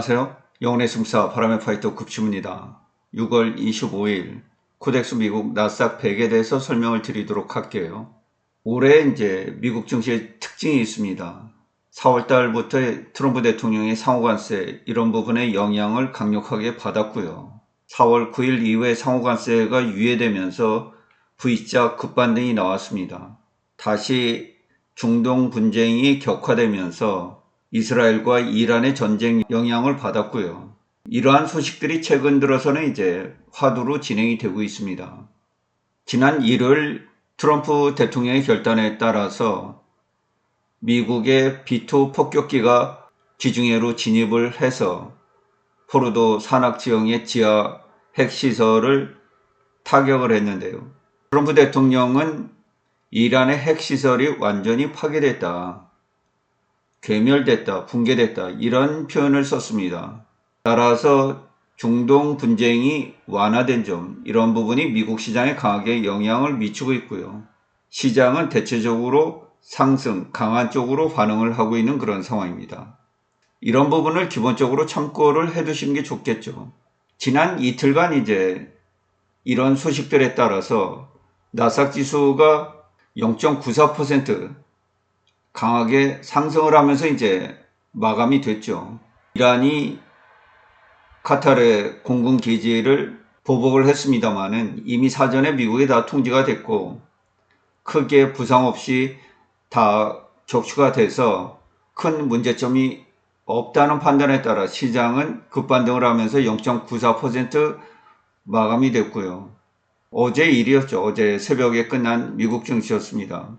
안녕하세요. 영혼의 승사 바람의 파이터 급주입니다. 6월 25일 코덱스 미국 나스닥 100에 대해서 설명을 드리도록 할게요. 올해 이제 미국 증시의 특징이 있습니다. 4월 달부터 트럼프 대통령의 상호관세 이런 부분에 영향을 강력하게 받았고요. 4월 9일 이후에 상호관세가 유예되면서 V자 급반등이 나왔습니다. 다시 중동 분쟁이 격화되면서 이스라엘과 이란의 전쟁 영향을 받았고요. 이러한 소식들이 최근 들어서는 이제 화두로 진행이 되고 있습니다. 지난 1월 트럼프 대통령의 결단에 따라서 미국의 비토 폭격기가 지중해로 진입을 해서 포르도 산악 지형의 지하 핵시설을 타격을 했는데요. 트럼프 대통령은 이란의 핵시설이 완전히 파괴됐다. 괴멸됐다, 붕괴됐다, 이런 표현을 썼습니다. 따라서 중동 분쟁이 완화된 점, 이런 부분이 미국 시장에 강하게 영향을 미치고 있고요. 시장은 대체적으로 상승, 강한 쪽으로 반응을 하고 있는 그런 상황입니다. 이런 부분을 기본적으로 참고를 해 두시는 게 좋겠죠. 지난 이틀간 이제 이런 소식들에 따라서 나삭 지수가 0.94% 강하게 상승을 하면서 이제 마감이 됐죠. 이란이 카타르의 공군 기지를 보복을 했습니다마는 이미 사전에 미국에 다 통지가 됐고 크게 부상 없이 다 격추가 돼서 큰 문제점이 없다는 판단에 따라 시장은 급반등을 하면서 0.94% 마감이 됐고요. 어제 일이었죠. 어제 새벽에 끝난 미국 증시였습니다.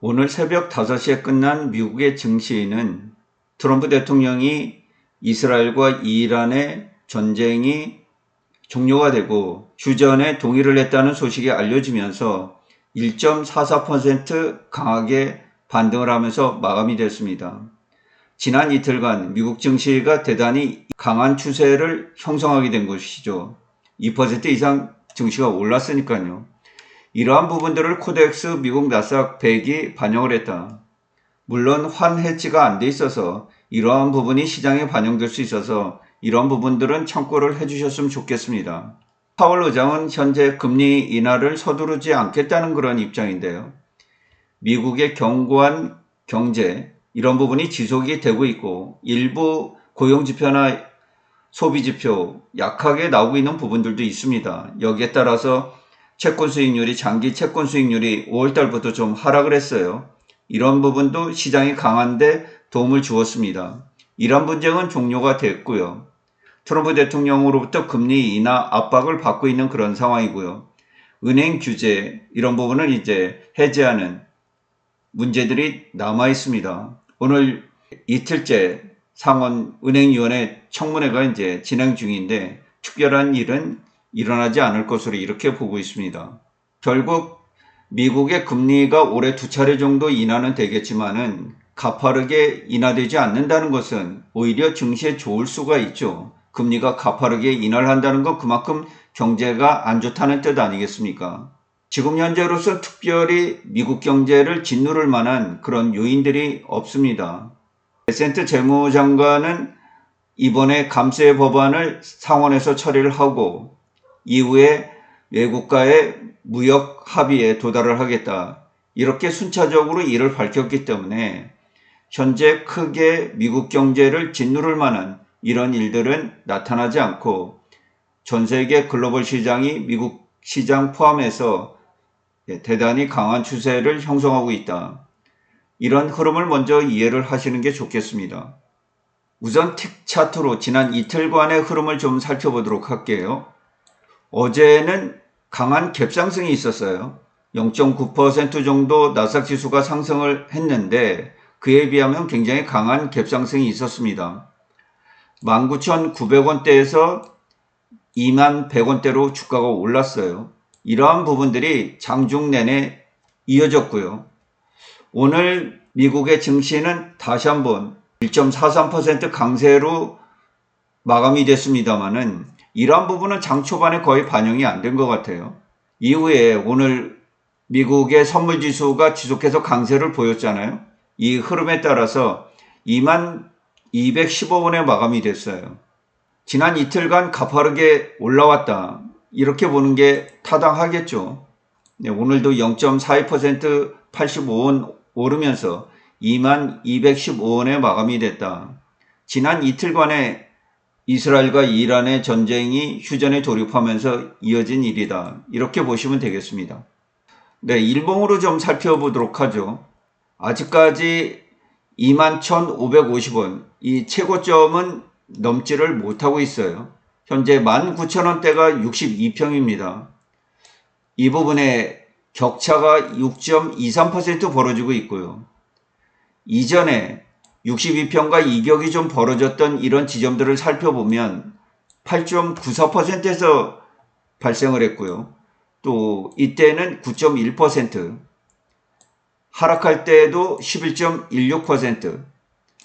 오늘 새벽 5시에 끝난 미국의 증시는 트럼프 대통령이 이스라엘과 이란의 전쟁이 종료가 되고 휴전에 동의를 했다는 소식이 알려지면서 1.44% 강하게 반등을 하면서 마감이 됐습니다. 지난 이틀간 미국 증시가 대단히 강한 추세를 형성하게 된 것이죠. 2% 이상 증시가 올랐으니까요. 이러한 부분들을 코덱스 미국 나스닥 100이 반영을 했다. 물론 환해지가 안 돼 있어서 이러한 부분이 시장에 반영될 수 있어서 이런 부분들은 참고를 해주셨으면 좋겠습니다. 파월 의장은 현재 금리 인하를 서두르지 않겠다는 그런 입장인데요. 미국의 견고한 경제 이런 부분이 지속이 되고 있고 일부 고용 지표나 소비 지표 약하게 나오고 있는 부분들도 있습니다. 여기에 따라서 채권 수익률이 장기 채권 수익률이 5월 달부터 좀 하락을 했어요. 이런 부분도 시장이 강한데 도움을 주었습니다. 이런 분쟁은 종료가 됐고요. 트럼프 대통령으로부터 금리 인하 압박을 받고 있는 그런 상황이고요. 은행 규제 이런 부분을 이제 해제하는 문제들이 남아 있습니다. 오늘 이틀째 상원 은행위원회 청문회가 이제 진행 중인데 특별한 일은 일어나지 않을 것으로 이렇게 보고 있습니다. 결국 미국의 금리가 올해 두 차례 정도 인하는 되겠지만은 가파르게 인하되지 않는다는 것은 오히려 증시에 좋을 수가 있죠. 금리가 가파르게 인하를 한다는 건 그만큼 경제가 안 좋다는 뜻 아니겠습니까? 지금 현재로서 특별히 미국 경제를 짓누를 만한 그런 요인들이 없습니다. 베센트 재무장관은 이번에 감세 법안을 상원에서 처리를 하고 이후에 외국과의 무역 합의에 도달을 하겠다. 이렇게 순차적으로 이를 밝혔기 때문에 현재 크게 미국 경제를 짓누를 만한 이런 일들은 나타나지 않고 전 세계 글로벌 시장이 미국 시장 포함해서 대단히 강한 추세를 형성하고 있다. 이런 흐름을 먼저 이해를 하시는 게 좋겠습니다. 우선 틱 차트로 지난 이틀간의 흐름을 좀 살펴보도록 할게요. 어제는 강한 갭상승이 있었어요. 0.9% 정도 나스닥 지수가 상승을 했는데 그에 비하면 굉장히 강한 갭상승이 있었습니다. 19,900원대에서 21,100원대로 주가가 올랐어요. 이러한 부분들이 장중 내내 이어졌고요. 오늘 미국의 증시는 다시 한번 1.43% 강세로 마감이 됐습니다만은 이러한 부분은 장 초반에 거의 반영이 안 된 것 같아요. 이후에 오늘 미국의 선물 지수가 지속해서 강세를 보였잖아요. 이 흐름에 따라서 2만 215원에 마감이 됐어요. 지난 이틀간 가파르게 올라왔다. 이렇게 보는 게 타당하겠죠. 네, 오늘도 0.42% 85원 오르면서 2215원에 마감이 됐다. 지난 이틀간의 이스라엘과 이란의 전쟁이 휴전에 돌입하면서 이어진 일이다. 이렇게 보시면 되겠습니다. 네, 일봉으로 좀 살펴보도록 하죠. 아직까지 21,550원, 이 최고점은 넘지를 못하고 있어요. 현재 19,000원대가 62평입니다. 이 부분에 격차가 6.23% 벌어지고 있고요. 이전에 62평과 이격이 좀 벌어졌던 이런 지점들을 살펴보면 8.94%에서 발생을 했고요. 또 이때는 9.1%, 하락할 때에도 11.16%,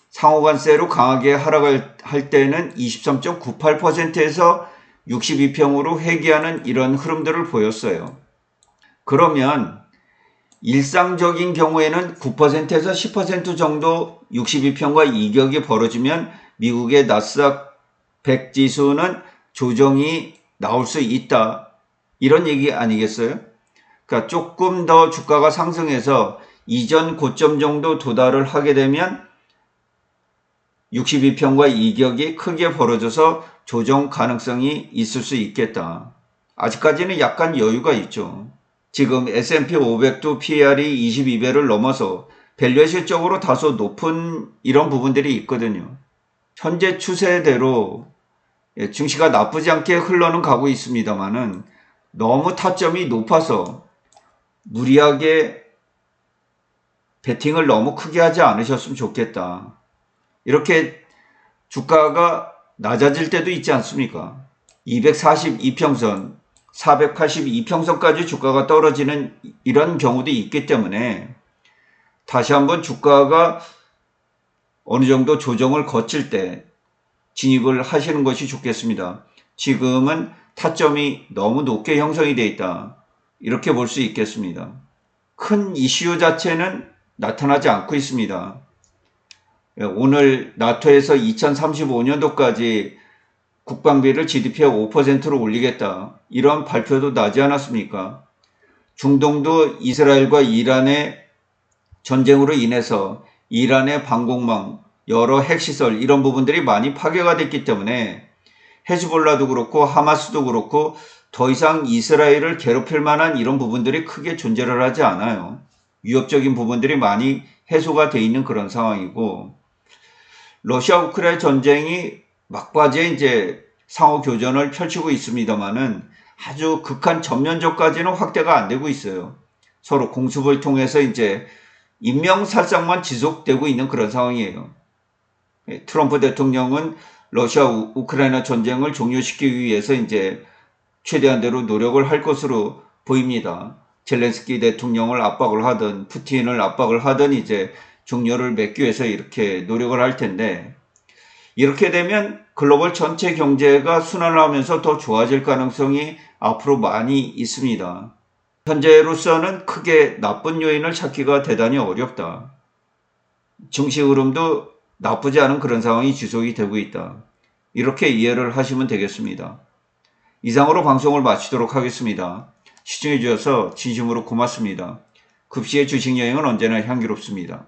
상호관세로 강하게 하락을 할 때는 23.98%에서 62평으로 회귀하는 이런 흐름들을 보였어요. 그러면 일상적인 경우에는 9%에서 10% 정도 62평과 이격이 벌어지면 미국의 나스닥 100 지수는 조정이 나올 수 있다. 이런 얘기 아니겠어요? 그러니까 조금 더 주가가 상승해서 이전 고점 정도 도달을 하게 되면 62평과 이격이 크게 벌어져서 조정 가능성이 있을 수 있겠다. 아직까지는 약간 여유가 있죠. 지금 S&P 500도 PR이 22배를 넘어서 밸류에이션적으로 다소 높은 이런 부분들이 있거든요. 현재 추세대로 예, 증시가 나쁘지 않게 흘러는 가고 있습니다만은 너무 타점이 높아서 무리하게 베팅을 너무 크게 하지 않으셨으면 좋겠다. 이렇게 주가가 낮아질 때도 있지 않습니까? 242평선, 482평선까지 주가가 떨어지는 이런 경우도 있기 때문에 다시 한번 주가가 어느 정도 조정을 거칠 때 진입을 하시는 것이 좋겠습니다. 지금은 타점이 너무 높게 형성이 되어 있다. 이렇게 볼 수 있겠습니다. 큰 이슈 자체는 나타나지 않고 있습니다. 오늘 나토에서 2035년도까지 국방비를 GDP의 5%로 올리겠다. 이런 발표도 나지 않았습니까? 중동도 이스라엘과 이란의 전쟁으로 인해서 이란의 방공망, 여러 핵시설 이런 부분들이 많이 파괴가 됐기 때문에 헤즈볼라도 그렇고 하마스도 그렇고 더 이상 이스라엘을 괴롭힐 만한 이런 부분들이 크게 존재를 하지 않아요. 위협적인 부분들이 많이 해소가 돼 있는 그런 상황이고 러시아 우크라이나 전쟁이 막바지에 이제 상호 교전을 펼치고 있습니다만은 아주 극한 전면적까지는 확대가 안 되고 있어요. 서로 공습을 통해서 이제 인명살상만 지속되고 있는 그런 상황이에요. 예, 트럼프 대통령은 러시아 우크라이나 전쟁을 종료시키기 위해서 이제 최대한대로 노력을 할 것으로 보입니다. 젤렌스키 대통령을 압박을 하든 푸틴을 압박을 하든 이제 종료를 맺기 위해서 이렇게 노력을 할 텐데 이렇게 되면 글로벌 전체 경제가 순환하면서 더 좋아질 가능성이 앞으로 많이 있습니다. 현재로서는 크게 나쁜 요인을 찾기가 대단히 어렵다. 증시 흐름도 나쁘지 않은 그런 상황이 지속이 되고 있다. 이렇게 이해를 하시면 되겠습니다. 이상으로 방송을 마치도록 하겠습니다. 시청해 주셔서 진심으로 고맙습니다. 급시의 주식 여행은 언제나 향기롭습니다.